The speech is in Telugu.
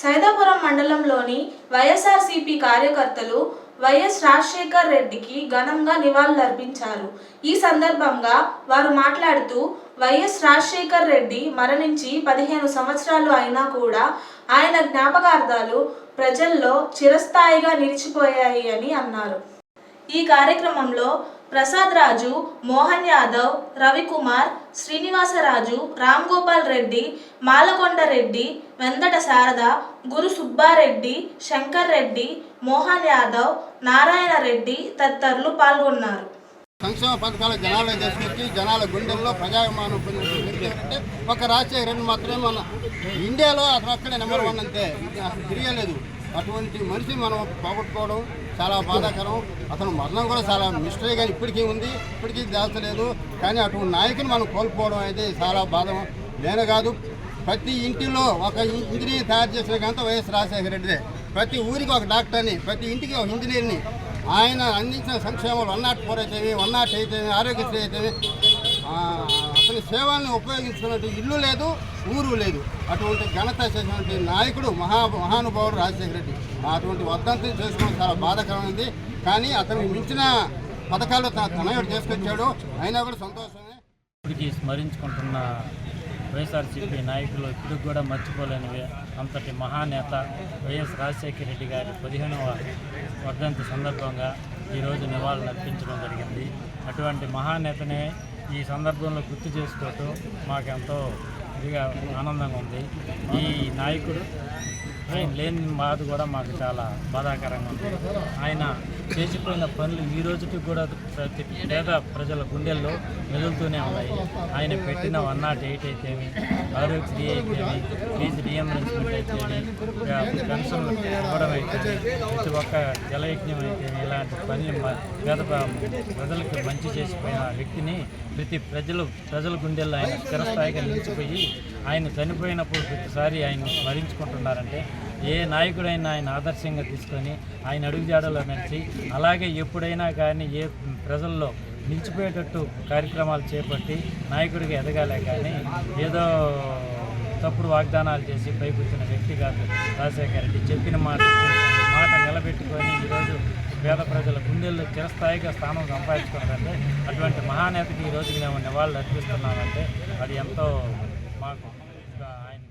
సైదాపురం మండలంలోని వైఎస్ఆర్సీపీ కార్యకర్తలు వైఎస్ రాజశేఖర్ రెడ్డికి ఘనంగా నివాళులర్పించారు. ఈ సందర్భంగా వారు మాట్లాడుతూ వైఎస్ రాజశేఖర్ రెడ్డి మరణించి పదిహేను సంవత్సరాలు అయినా కూడా ఆయన జ్ఞాపకార్థాలు ప్రజల్లో చిరస్థాయిగా నిలిచిపోయాయి అని అన్నారు. ఈ కార్యక్రమంలో ప్రసాద్ రాజు మోహన్ యాదవ్ రవికుమార్ శ్రీనివాసరాజు రామ్ గోపాల్ రెడ్డి మాలకొండ రెడ్డి వెందట శారద గురు సుబ్బారెడ్డి శంకర్ రెడ్డి మోహన్ యాదవ్ నారాయణ రెడ్డి తదితరులు పాల్గొన్నారు. సంక్షేమ పథకాలు జనాలు తీసుకొచ్చి జనాల గుండెల్లో ప్రజాభిమానం పొందిన ఒక రాజశేఖర రెడ్డి మాత్రమే మన ఇండియాలో అతను అక్కడే నెంబర్ వన్ అంతే తిరగలేదు అటువంటి మనిషి మనం పోగొట్టుకోవడం చాలా బాధాకరం. అతను మరణం కూడా చాలా మిస్టరీగా ఇప్పటికీ ఉంది. ఇప్పటికీ దాల్చలేదు. కానీ అటువంటి నాయకుని మనం కోల్పోవడం అయితే చాలా బాధ. నేను కాదు ప్రతి ఇంటిలో ఒక ఇంజనీర్ తయారు చేసిన గంత వైఎస్ రాజశేఖర రెడ్డిదే. ప్రతి ఊరికి ఒక డాక్టర్ని ప్రతి ఇంటికి ఒక ఇంజనీర్ని. ఆయన అందించిన సంక్షేమాలు వన్ నాట్ ఫోర్ అయితేవి వన్ నాట్ అయితేవి ఆరోగ్యశ్రీ అయితేవి ఆ, సేవల్ని ఉపయోగించుకున్నట్టు ఇల్లు లేదు ఊరు లేదు. అటువంటి ఘనత చేసినటువంటి నాయకుడు మహా మహానుభావుడు రాజశేఖర రెడ్డి. అటువంటి వర్ధంతిని చేసుకోవడం చాలా బాధాకరమైంది. కానీ అతనికి మించిన పథకాలు తన తనయుడు చేసుకొచ్చాడు. అయినా కూడా సంతోషమే. ఇప్పటికీ స్మరించుకుంటున్న వైఎస్ఆర్సీపీ నాయకులు ఇప్పుడు కూడా మర్చిపోలేనివి అంతటి మహానేత వైఎస్ రాజశేఖర రెడ్డి గారి పదిహేనవ వర్ధంతి సందర్భంగా ఈరోజు నివాళులు అర్పించడం జరిగింది. అటువంటి మహానేతనే ఈ సందర్భంలో గుర్తు చేసుకోవటం మాకెంతో ఇదిగా ఆనందంగా ఉంది. ఈ నాయకుడు లేని బాధ కూడా మాకు చాలా బాధాకరంగా ఉంది. ఆయన చేసిపోయిన పనులు ఈ రోజుకి కూడా ప్రతి పేద ప్రజల గుండెల్లో మెదులుతూనే ఉన్నాయి. ఆయన పెట్టిన వన్ నాట్ ఎయిట్ అయితేమి ఆరోగ్యశ్రీ అయితేమి ఫీజు రియంబర్స్మెంట్ అయితేమి పెన్షన్లు ఇవ్వడం అయితేమి ప్రతి ఒక్క జలయజ్ఞం అయితేమి ఇలాంటి పనులు పేద ప్రజలకు మంచి చేసిపోయిన వ్యక్తిని ప్రతి ప్రజలు ప్రజల గుండెల్లో ఆయన స్థిరస్థాయిగా నిలిచిపోయి ఆయన చనిపోయినప్పుడు ప్రతిసారి ఆయన స్మరించుకుంటున్నారంటే ఏ నాయకుడైనా ఆయన ఆదర్శంగా తీసుకొని ఆయన అడుగుజాడలో నడిచి అలాగే ఎప్పుడైనా కానీ ఏ ప్రజల్లో నిలిచిపోయేటట్టు కార్యక్రమాలు చేపట్టి నాయకుడిగా ఎదగాలే కానీ ఏదో తప్పుడు వాగ్దానాలు చేసి పైకొచ్చిన వ్యక్తి కాదు రాజశేఖర రెడ్డి. చెప్పిన మాట మాట నిలబెట్టుకొని ఈరోజు పేద ప్రజల గుండెల్లో చిరస్థాయిగా స్థానం సంపాదించుకున్నారంటే అటువంటి మహానేతకి ఈ మేము నివాళులు అర్పిస్తున్నామంటే అది ఎంతో பார்க்கணும்